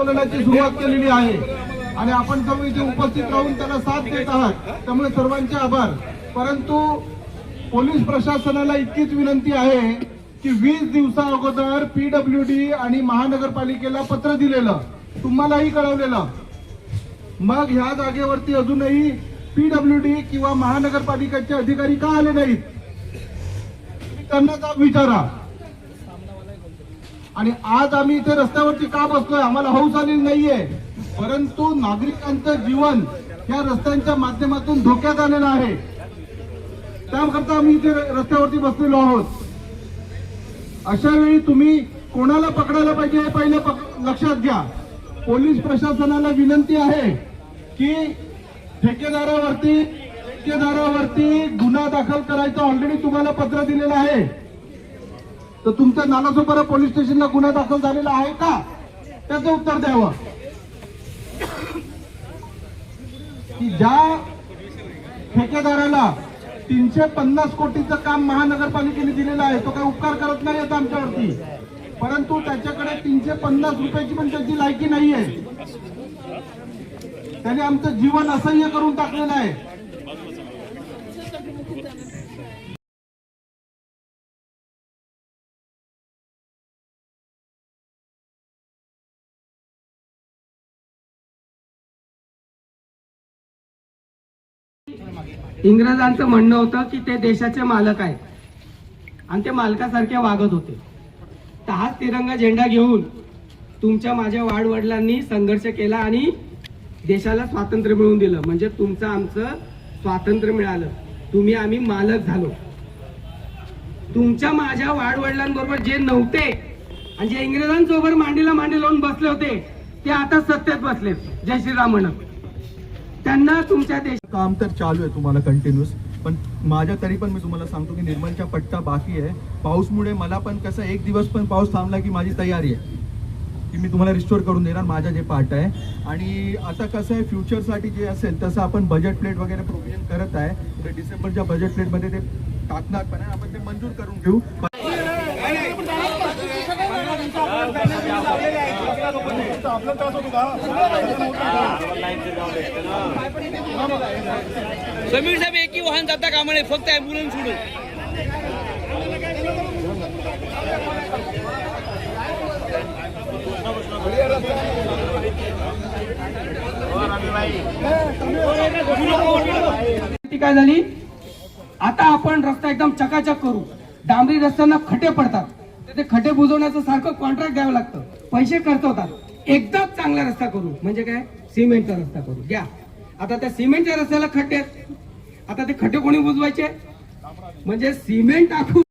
आंदोलनाची सुरुवात केलेली आहे. आणि आपण सर्व इथे उपस्थित राहून त्याला साथ देत आहात. त्यामुळे सर्वांचे आभार. परंतु पोलीस प्रशासनाला इतकीच विनंती आहे की वीस दिवसा अगोदर पीडब्ल्यू डी आणि महानगरपालिकेला पत्र दिलेलं. तुम्हालाही कळवलेलं. मग ह्या जागेवरती अजूनही पीडब्ल्यू डी किंवा महानगरपालिकेचे अधिकारी का आले नाहीत? त्यांना विचारा. आणि आज आम्ही इथे रस्त्यावरती का बसलोय आम्हाला हौस आलेली नाहीये. परंतु नागरिकांचं जीवन या रस्त्यांच्या माध्यमातून धोक्यात आलेलं आहे. त्याकरता आम्ही इथे रस्त्यावरती बसलेलो आहोत. अशा वेळी तुम्ही कोणाला पकडायला पाहिजे हे पहिले पक- लक्षात घ्या. पोलीस प्रशासनाला विनंती आहे की ठेकेदारावरती ठेकेदारावरती गुन्हा दाखल करायचा ऑलरेडी तुम्हाला पत्र दिलेलं आहे. तर तुमच्या नालासोपारा पोलीस स्टेशनला गुन्हा दाखल झालेला आहे का? त्याचं उत्तर द्यावं. की ज्या ठेकेदाराला तीनशे पन्नास कोटीचं काम महानगरपालिकेने दिलेलं आहे तो काही उपकार करत नाही येत आमच्यावरती. परंतु त्याच्याकडे तीनशे पन्नास रुपयाची पण त्याची लायकी नाहीये. त्याने आमचं जीवन असह्य करून टाकलेलं आहे. इंग्रजांचं म्हणणं होतं की ते देशाचे मालक आहेत. आणि ते मालकासारखे वागत होते. तर हाच तिरंगा झेंडा घेऊन तुमच्या माझ्या वाडवडिलांनी संघर्ष केला आणि देशाला स्वातंत्र्य मिळवून दिलं. म्हणजे तुमचं आमचं स्वातंत्र्य मिळालं. तुम्ही आम्ही मालक झालो. तुमच्या माझ्या वाडवडिलांबरोबर जे नव्हते आणि जे इंग्रजांसोबत मांडीला मांडी लावून बसले होते ते आता सत्तेत बसलेत. जय श्रीराम म्हणत. त्यांना तुमच्या देश काम तर चालू आहे तुम्हाला कंटिन्यूस पण माझ्या तरी पण मी तुम्हाला सांगतो की निर्मलच्या पट्टा बाकी आहे. पाऊसमुळे मला पण कसं एक दिवस पण पाऊस थांबला की माझी तयारी आहे. की मी तुम्हाला रिस्टोर करून देणार माझा जे पार्ट आहे. आणि आता कसं आहे फ्युचरसाठी जे असेल तसं आपण बजेट प्लेट वगैरे प्रोव्हिजन करत आहे. तर डिसेंबरच्या बजेट प्लेटमध्ये ते टाकणार पण आहे. आपण ते मंजूर करून घेऊ. समीर साहेब एकही वाहन जाता कामा नये फक्त ॲम्ब्युलन्स सोडून. काय झाली? आता आपण रस्ता एकदम चकाचक करू. डांबरी रस्त्यांना खटे पडतात. तर ते खटे बुजवण्याचं सारखं कॉन्ट्रॅक्ट द्यावं लागतं. पैसे खर्च होतात. एकदाच चांगला रस्ता करू. म्हणजे काय? सिमेंटचा रस्ता करू. घ्या. आता त्या सिमेंटच्या रस्त्याला खड्डे आहेत. आता ते खड्डे कोणी बुजवायचे? म्हणजे सिमेंट टाकू